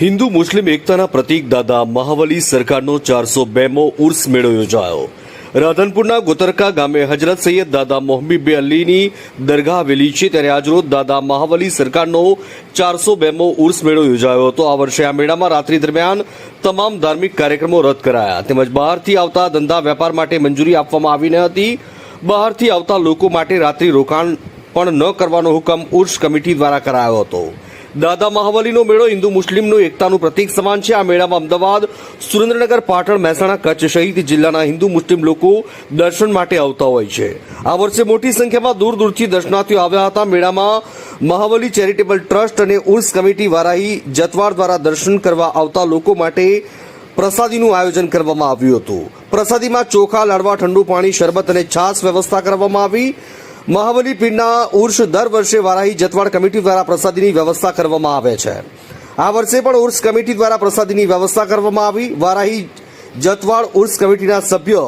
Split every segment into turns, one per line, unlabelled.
હિન્દુ મુસ્લિમ એકતાના પ્રતીક દાદા મહાવલી સરકારનો ચારસો બેમો ઉર્સ મેળો યોજાયો. રાધનપુરના ગોતરકા ગામે હજરત સૈયદ દાદા મોહમ્મીબ અલીની દરગાહ આવેલી છે ત્યારે આજરોજ દાદા મહાવલી સરકારનો ચારસો બેમો ઉર્સ મેળો યોજાયો હતો. આ વર્ષે આ મેળામાં રાત્રિ દરમિયાન તમામ ધાર્મિક કાર્યક્રમો રદ કરાયા. તેમજ બહારથી આવતા ધંધા વેપાર માટે મંજૂરી આપવામાં આવી ન હતી. બહારથી આવતા લોકો માટે રાત્રિ રોકાણ પણ ન કરવાનો હુકમ ઉર્સ કમિટી દ્વારા કરાયો હતો. દાદા મહાવલીનો મેળો હિન્દુ મુસ્લિમનું એકતાનું પ્રતીક સમાન છે. આ મેળામાં અમદાવાદ, સુરેન્દ્રનગર, પાટણ, મહેસાણા, કચ્છ સહિત જિલ્લાના હિન્દુ મુસ્લિમ લોકો દર્શન માટે આવતા હોય છે. આ વર્ષે મોટી સંખ્યામાં દૂર દૂરથી દર્શનાર્થીઓ આવ્યા હતા. મેળામાં મહાવલી ચેરિટેબલ ટ્રસ્ટ અને ઉર્સ કમિટી વારાહી જતવાર દ્વારા દર્શન કરવા આવતા લોકો માટે પ્રસાદીનું આયોજન કરવામાં આવ્યું હતું. પ્રસાદીમાં ચોખા, લાડવા, ઠંડુ પાણી, શરબત અને છાશ વ્યવસ્થા કરવામાં આવી. મહાબલી ઉર્ષ દર વર્ષે વારાહી જતવાડ કમિટી દ્વારા પ્રસાદીની વ્યવસ્થા કરવામાં આવે છે. આ વર્ષે પણ ઉર્ષ કમિટી દ્વારા પ્રસાદીની વ્યવસ્થા કરવામાં આવી. વારાહી જતવાડ ઉર્ષ કમિટીના સભ્ય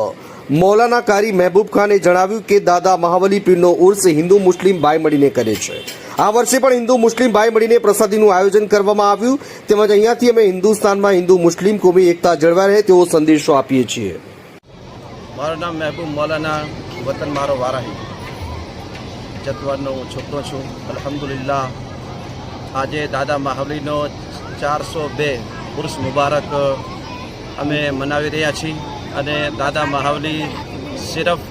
મૌલાના કારી મહેબૂબ ખાને જણાવ્યું કે દાદા મહાબલી ઉર્સ હિન્દુ મુસ્લિમ ભાઈ મળીને કરે છે. આ વર્ષે પણ હિન્દુ મુસ્લિમ ભાઈ મળીને પ્રસાદીનું આયોજન કરવામાં આવ્યું. તેમજ અહીંયાથી અમે હિન્દુસ્તાનમાં હિન્દુ મુસ્લિમ કોમી એકતા જળવાઈ રહે તેવો સંદેશો આપીએ છીએ.
મારું નામ મહેબૂબ મૌલાના વતન મારો વારાહી. જતવારનો હું છોકરો છું. અલહમદુલિલ્લાહ. આજે દાદા મહાવલીનો ચારસો બે પુરુષ મુબારક અમે મનાવી રહ્યા છીએ અને દાદા મહાવલી સિર્ફ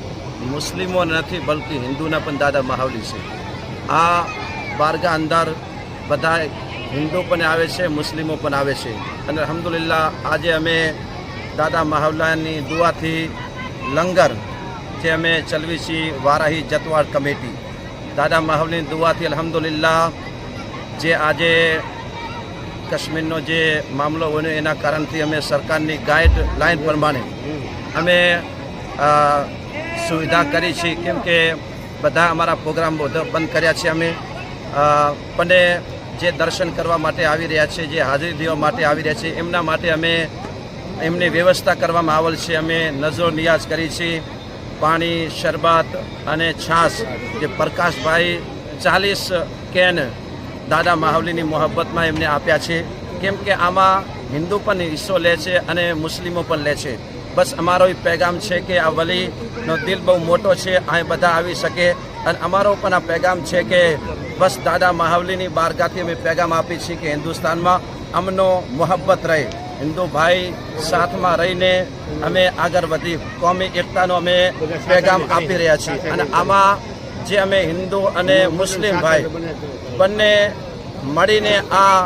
મુસ્લિમો નથી, બલકી હિન્દુના પણ દાદા મહાવલી છે. આ બારગા અંદર બધા હિન્દુ પણ આવે છે, મુસ્લિમો પણ આવે છે. અને અલહમદુલિલ્લાહ, આજે અમે દાદા મહાવલાની દુઆથી લંગર જે અમે ચલવી છીએ વારાહી જતવાડ કમિટી. દાદા મહાવલીની દુઆથી અલહમદુલિલ્લાહ, જે આજે કાશ્મીરનો જે મામલો બન્યો એના કારણથી અમે સરકારની ગાઈડલાઈન પ્રમાણે અમે સુવિધા કરી છે, કેમ કે બધા અમારા પ્રોગ્રામ બંધ કર્યા છે અમે. અને જે દર્શન કરવા માટે આવી રહ્યા છે, જે હાજરી દેવા માટે આવી રહ્યા છે, એમના માટે અમે એમની વ્યવસ્થા કરવામાં આવેલ છે. અમે નજરો નિયાઝ કરી છે. પાણી, શરબત અને છાશ જે પ્રકાશભાઈ ચાલીસ કેન દાદા મહાવલીની મોહબ્બતમાં એમને આપ્યા છે. કેમ કે આમાં હિન્દુ પણ હિસ્સો લે છે અને મુસ્લિમો પણ લે છે. બસ અમારો એ પેગામ છે કે આ વલીનો દિલ બહુ મોટો છે અહીં બધા આવી શકે. અને અમારો પણ આ પેગામ છે કે બસ દાદા મહાવલીની બારગાથી અમે પેગામ આપી છીએ કે હિન્દુસ્તાનમાં અમનો મોહબ્બત રહે. હિન્દુ ભાઈ સાથમાં રહીને અમે આગળ વધી, કોમી એકતાનો અમે પેગામ આપી રહ્યા છીએ. અને આમાં જે અમે હિન્દુ અને મુસ્લિમ ભાઈ બંને મળીને આ